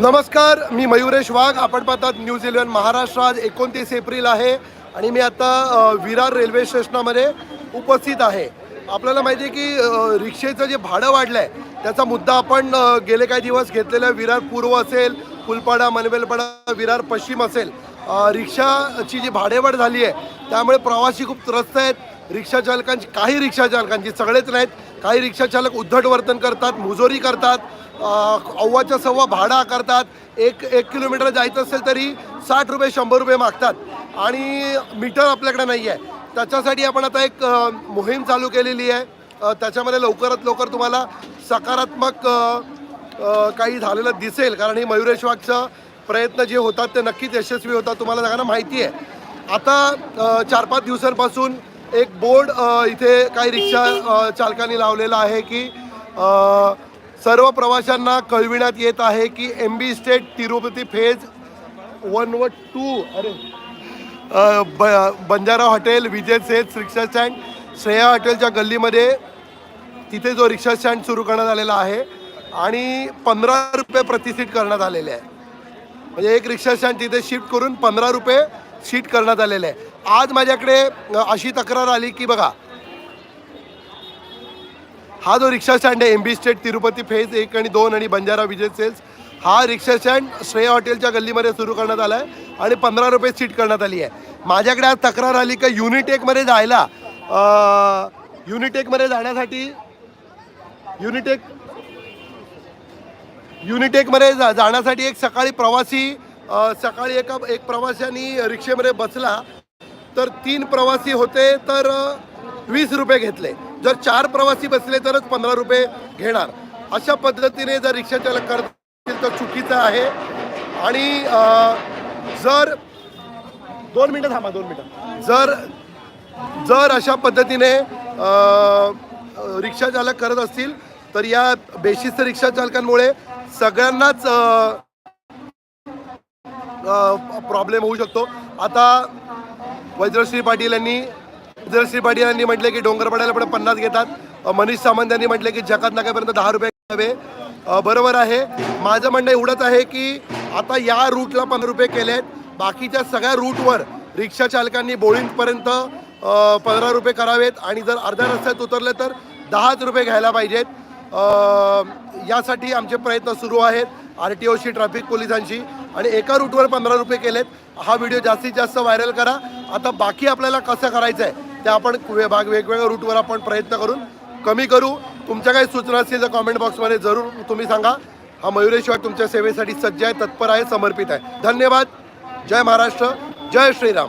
नमस्कार मी मयुरेश वाघ. आपण पाहतात न्यूज इलेव्हन महाराष्ट्र आज एकोणतीस एप्रिल आहे आणि मी आता विरार रेल्वे स्टेशनामध्ये उपस्थित आहे. आपल्याला माहिती आहे की रिक्षेचं जे भाडं वाढलं आहे त्याचा मुद्दा आपण गेले काही दिवस घेतलेला आहे. विरार पूर्व असेल फुलपाडा मनवेलपाडा विरार पश्चिम असेल. रिक्षाची जी भाडेवाढ झाली आहे त्यामुळे प्रवासी खूप त्रस्त आहेत. रिक्षाचालकांची काही रिक्षाचालकांची सगळेच नाहीत. काही रिक्षाचालक उद्धट वर्तन करतात मुजोरी करतात अव्वाच्या सव्वा भाडं आकारतात एक एक किलोमीटर जायचं असेल तरी साठ रुपये शंभर रुपये मागतात. आणि मीटर आपल्याकडे नाही आहे त्याच्यासाठी आपण आता एक मोहीम चालू केलेली आहे. त्याच्यामध्ये लवकरात लवकर तुम्हाला सकारात्मक काही झालेलं दिसेल. कारण हे मयुरेश वाघचं प्रयत्न जे होतात ते नक्कीच यशस्वी होतात. तुम्हाला सगळ्यांना माहिती आहे. आता चार पाच दिवसांपासून एक बोर्ड इथे काही रिक्षा चालकांनी लावलेला आहे की सर्व प्रवाशांना कळविण्यात येत आहे की M B state Tirupati phase one व टू अरे ब Banjara hotel Vijay Seth rickshaw stand Shreya हॉटेलच्या गल्लीमध्ये तिथे जो रिक्षा स्टँड सुरू करण्यात आलेला आहे आणि पंधरा रुपये प्रति सीट करण्यात आलेले आहे. म्हणजे एक रिक्षा स्टँड तिथे शिफ्ट करून पंधरा रुपये सीट करण्यात आलेले आहे. आज माझ्याकडे अशी तक्रार आली की बघा हा जो रिक्षा स्टँड आहे M B state Tirupati phase एक आणि दोन आणि बंजारा विजय सेल्स हा रिक्षा स्टँड श्रेय हॉटेलच्या गल्लीमध्ये सुरू करण्यात आला आहे आणि पंधरा रुपये सीट करण्यात आली आहे. माझ्याकडे आज तक्रार आली का युनिटेकमध्ये जायला युनिटेकमध्ये जाण्यासाठी युनिटेक युनिटेकमध्ये जा जाण्यासाठी एक सकाळी प्रवासी सकाळी एका एक प्रवाशाने रिक्षेमध्ये बसला. तर तीन प्रवासी होते तर वीस रुपये घेतले. जर चार प्रवासी बसले तरच पंधरा रुपये घेणार. अशा पद्धतीने जर रिक्षा चालक करत असतील तर चुकीचं आहे. आणि जर दोन मिनटं थांबा दोन मिनटं. जर जर अशा पद्धतीने रिक्षाचालक रिक्षा चालक करत असतील तर या बेशिस्त रिक्षा चालकांमुळे सगळ्यांनाच प्रॉब्लेम होऊ शकतो. आता वज्रश्री पाटील यांनी वज्रश्री पाटील यांनी म्हटले की डोंगरपाड्याला पण पन्नास घेतात. मनीष सावंत यांनी म्हटले की जकात नाक्यापर्यंत दहा रुपये घ्यावे. बरोबर आहे. माझं म्हणणं एवढंच आहे की आता या रूटला पंधरा रुपये केले आहेत बाकीच्या सगळ्या रूटवर रिक्षा चालकांनी बोळींपर्यंत पंधरा रुपये करावेत आणि जर अर्ध्या रस्त्यात उतरले तर दहाच रुपये घ्यायला पाहिजेत. यासाठी आमचे प्रयत्न सुरू आहेत. आर टी ओशी ट्रॅफिक पोलिसांशी आणि एका रूटवर पंधरा रुपये केलेत. हा व्हिडिओ जास्तीत जास्त व्हायरल करा. आता बाकी आपल्याला कसं करायचं आहे ते आपण भाग वेगवेगळ्या रूटवर आपण प्रयत्न करून कमी करू. तुमच्या काही सूचना असतील तर कॉमेंट बॉक्समध्ये जरूर तुम्ही सांगा. हा मयुरेश्वर तुमच्या सेवेसाठी सज्ज आहे तत्पर आहे समर्पित आहे. धन्यवाद. जय महाराष्ट्र. जय श्रीराम.